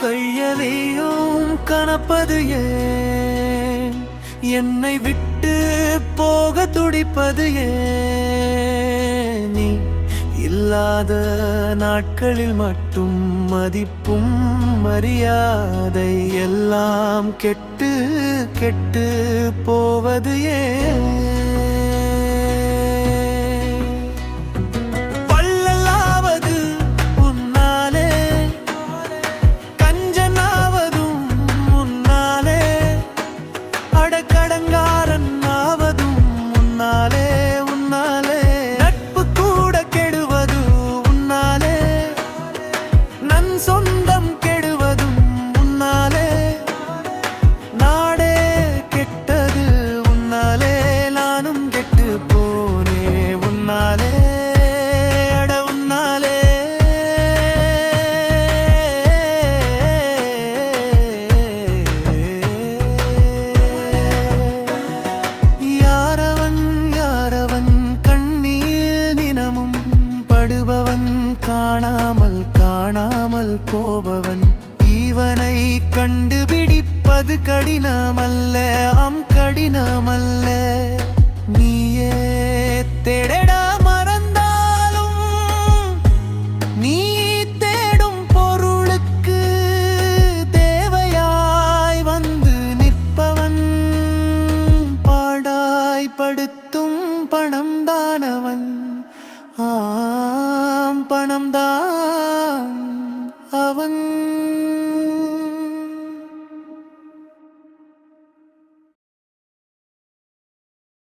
கையலையும் கணப்பது ஏன் என்னை விட்டு போக துடிப்பது ஏன் நீ இல்லாத நாட்களில் மட்டும் மதிப்பும் மரியாதை எல்லாம் கெட்டு கெட்டு போவது ஏன் படுபவன் காணாமல் காணாமல் போபவன். இவனை கண்டுபிடிப்பது கடினமல்ல அம் கடினமல்ல. நீயே தேடடா மறந்தாலும் நீ தேடும் பொருளுக்கு தேவையாய் வந்து நிற்பவன். பாடாய்படுத்தும் பணம் தானவன்.